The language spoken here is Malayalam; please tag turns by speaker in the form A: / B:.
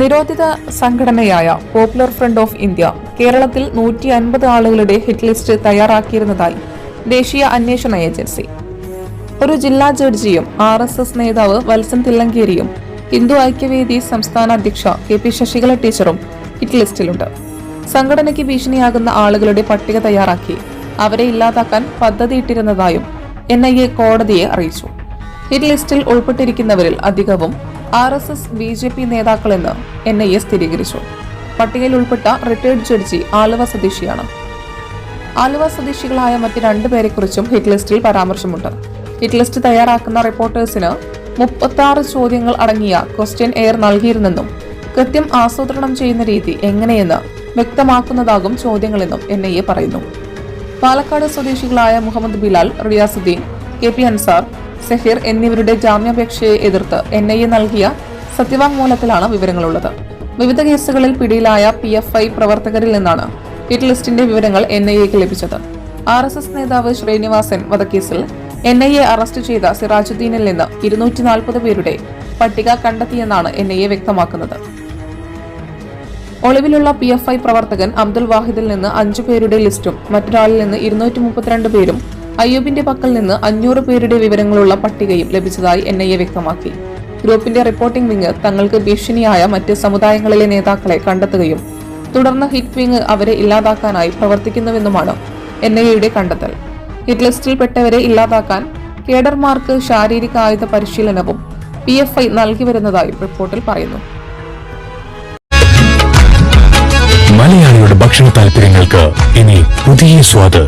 A: നിരോധിത സംഘടനയായ പോപ്പുലർ ഫ്രണ്ട് ഓഫ് ഇന്ത്യ കേരളത്തിൽ നൂറ്റി അൻപത് ആളുകളുടെ ഹിറ്റ് ലിസ്റ്റ് തയ്യാറാക്കിയിരുന്നതായി ദേശീയ അന്വേഷണ ഏജൻസി. ഒരു ജില്ലാ ജഡ്ജിയും ആർ എസ് എസ് നേതാവ് വത്സൻ തില്ലങ്കേരിയും ഹിന്ദു ഐക്യവേദി സംസ്ഥാന അധ്യക്ഷ കെ പി ശശികല ടീച്ചറും ഹിറ്റ് ലിസ്റ്റിലുണ്ട് സംഘടനയ്ക്ക് ഭീഷണിയാകുന്ന ആളുകളുടെ പട്ടിക തയ്യാറാക്കി അവരെ ഇല്ലാതാക്കാൻ പദ്ധതിയിട്ടിരുന്നതായും എൻ ഐ എ കോടതിയെ അറിയിച്ചു. ഹിറ്റ് ലിസ്റ്റിൽ ഉൾപ്പെട്ടിരിക്കുന്നവരിൽ അധികവും R S S B J P നേതാക്കളെന്ന് N I A സ്ഥിരീകരിച്ചു. പട്ടികയിൽ ഉൾപ്പെട്ട റിട്ടയർഡ് ജഡ്ജി ആലുവ സ്വദേശിയാണ്. ആലുവ സ്വദേശികളായ മറ്റ് രണ്ടുപേരെക്കുറിച്ചും ഹിറ്റ് ലിസ്റ്റിൽ പരാമർശമുണ്ട്. ഹിറ്റ് ലിസ്റ്റ് തയ്യാറാക്കുന്ന റിപ്പോർട്ടേഴ്സിന് മുപ്പത്തി ചോദ്യങ്ങൾ അടങ്ങിയ ക്വസ്റ്റ്യൻ എയർ നൽകിയിരുന്നെന്നും കൃത്യം ആസൂത്രണം ചെയ്യുന്ന രീതി എങ്ങനെയെന്ന് വ്യക്തമാക്കുന്നതാകും ചോദ്യങ്ങളെന്നും എൻ ഐ എ പറയുന്നു. പാലക്കാട് സ്വദേശികളായ മുഹമ്മദ് ബിലാൽ റിയാസുദ്ദീൻ കെ പി അൻസാർ സഹീർ എന്നിവരുടെ ജാമ്യാപേക്ഷയെ എതിർത്ത് എൻ ഐ എ നൽകിയ സത്യവാങ്മൂലത്തിലാണ് വിവരങ്ങളുള്ളത്. വിവിധ കേസുകളിൽ പിടിയിലായ പി എഫ് ഐ പ്രവർത്തകരിൽ നിന്നാണ് ഹിറ്റ് ലിസ്റ്റിന്റെ വിവരങ്ങൾ എൻ ഐ എക്ക് ലഭിച്ചത്. ആർ എസ് എസ് നേതാവ് ശ്രീനിവാസൻ വധക്കേസിൽ എൻ ഐ എ അറസ്റ്റ് ചെയ്ത സിറാജുദ്ദീനിൽ നിന്ന് ഇരുന്നൂറ്റി നാൽപ്പത് പേരുടെ പട്ടിക കണ്ടെത്തിയെന്നാണ് എൻ ഐ എ വ്യക്തമാക്കുന്നത്. ഒളിവിലുള്ള പി എഫ് ഐ പ്രവർത്തകൻ അബ്ദുൽ വാഹിദിൽ നിന്ന് അഞ്ചു പേരുടെ ലിസ്റ്റും മറ്റൊരാളിൽ നിന്ന് ഇരുന്നൂറ്റി മുപ്പത്തിരണ്ട് പേരും അയ്യൂബിന്റെ പക്കൽ നിന്ന് അഞ്ഞൂറ് പേരുടെ വിവരങ്ങളുള്ള പട്ടികയും ലഭിച്ചതായി എൻ ഐ എ വ്യക്തമാക്കി. ഗ്രൂപ്പിന്റെ റിപ്പോർട്ടിംഗ് വിങ് തങ്ങൾക്ക് ഭീഷണിയായ മറ്റ് സമുദായങ്ങളിലെ നേതാക്കളെ കണ്ടെത്തുകയും തുടർന്ന് ഹിറ്റ് വിങ് അവരെ ഇല്ലാതാക്കാനായി പ്രവർത്തിക്കുന്നുവെന്നുമാണ് എൻ ഐ എയുടെ കണ്ടെത്തൽ. ഹിറ്റ് ലിസ്റ്റിൽപ്പെട്ടവരെ ഇല്ലാതാക്കാൻ കേഡർമാർക്ക് ശാരീരിക ആയുധ പരിശീലനവും പി എഫ് ഐ നൽകി വരുന്നതായും റിപ്പോർട്ടിൽ പറയുന്നു.
B: മലയാളിയുടെ ഭക്ഷണ താല്പര്യങ്ങൾക്ക് ഇനി പുതിയ സ്വാദ്.